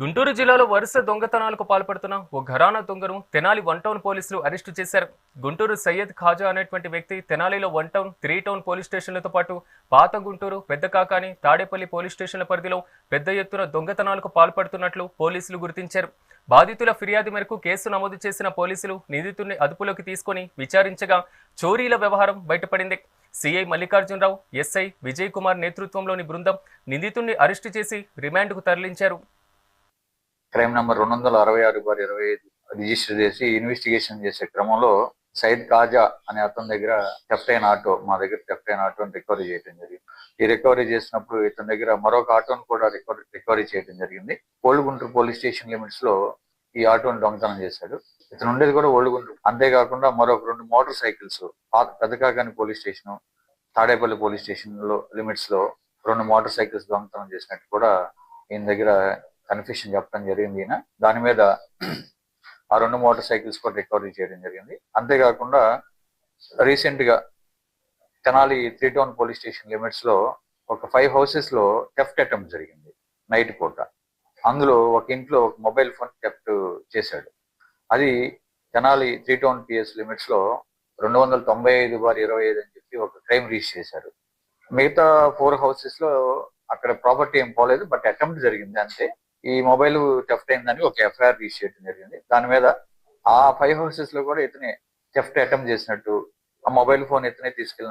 గుంటూరు జిల్లాలో వరుస దొంగతనాలకు పాల్పడుతున్న ఓ ఘరానా దొంగను తెనాలి వన్ టౌన్ పోలీసులు అరెస్టు చేశారు. గుంటూరు సయ్యద్ ఖాజా అనేటువంటి వ్యక్తి తెనాలిలో one town three town police స్టేషన్లతో పాటు పాత గుంటూరు పెద్ద కాకాని తాడేపల్లి పోలీస్ స్టేషన్ల పరిధిలో పెద్ద ఎత్తున దొంగతనాలకు పాల్పడుతున్నట్లు పోలీసులు గుర్తించారు. బాధితుల ఫిర్యాదు మేరకు కేసు నమోదు చేసిన పోలీసులు నిందితుడిని అదుపులోకి తీసుకొని విచారించగా చోరీల వ్యవహారం బయటపడింది. సిఐ మల్లికార్జునరావు ఎస్ఐ విజయ్ కుమార్ నేతృత్వంలోని బృందం నిందితుడిని అరెస్టు చేసి రిమాండ్కు తరలించారు. క్రైమ్ నంబర్ రెండు వందల అరవై ఆరు బార్ ఇరవై ఐదు రిజిస్టర్ చేసి ఇన్వెస్టిగేషన్ చేసే క్రమంలో సైద్ కాజా అనే అతని దగ్గర థెఫ్ట్ అయిన ఆటో మా దగ్గర థెఫ్ట్ అయిన ఆటోని రికవరీ చేయడం జరిగింది. ఈ రికవరీ చేసినప్పుడు ఇతని దగ్గర మరొక ఆటోను కూడా రికవరీ రికవరీ చేయడం జరిగింది. ఓల్డ్ గుంటూరు పోలీస్ స్టేషన్ లిమిట్స్లో ఈ ఆటోని దొంగతనం చేశాడు. ఇతను ఉండేది కూడా ఓల్డ్ గుంటూరు అంతేకాకుండా మరొక రెండు మోటార్ సైకిల్స్ పాత పోలీస్ స్టేషన్ తాడేపల్లి పోలీస్ స్టేషన్లో లిమిట్స్లో రెండు మోటార్ సైకిల్స్ దొంగతనం చేసినట్టు కూడా ఈయన దగ్గర కన్ఫ్యూషన్ చెప్పడం జరిగింది ఈయన. దాని మీద ఆ రెండు మోటార్ సైకిల్స్ కూడా రికవరీ చేయడం జరిగింది. అంతేకాకుండా రీసెంట్గా Tenali three town police station లిమిట్స్లో ఒక ఫైవ్ హౌసెస్లో అటెంప్ట్ జరిగింది నైట్ పూట. అందులో ఒక ఇంట్లో ఒక మొబైల్ ఫోన్ టెఫ్ట్ చేశాడు. అది తెనాలి త్రీ టౌన్ పిఎస్ లిమిట్స్లో రెండు వందల తొంభై ఐదు బార్ ఇరవై ఐదు అని చెప్పి ఒక క్రైమ్ రీచ్ చేశారు. మిగతా ఫోర్ హౌసెస్లో అక్కడ ప్రాపర్టీ ఏం పోలేదు బట్ అటెంప్ట్ జరిగింది అంతే. ఈ మొబైల్ టెఫ్ట్ అయిందని ఒక ఎఫ్ఐఆర్ రిజిస్టర్ చేయడం జరిగింది. దాని మీద ఆ ఫైవ్ హౌసెస్లో కూడా ఇతనే టెఫ్ట్ అటెంప్ట్ చేసినట్టు ఆ మొబైల్ ఫోన్ ఇతనే తీసుకెళ్ళిన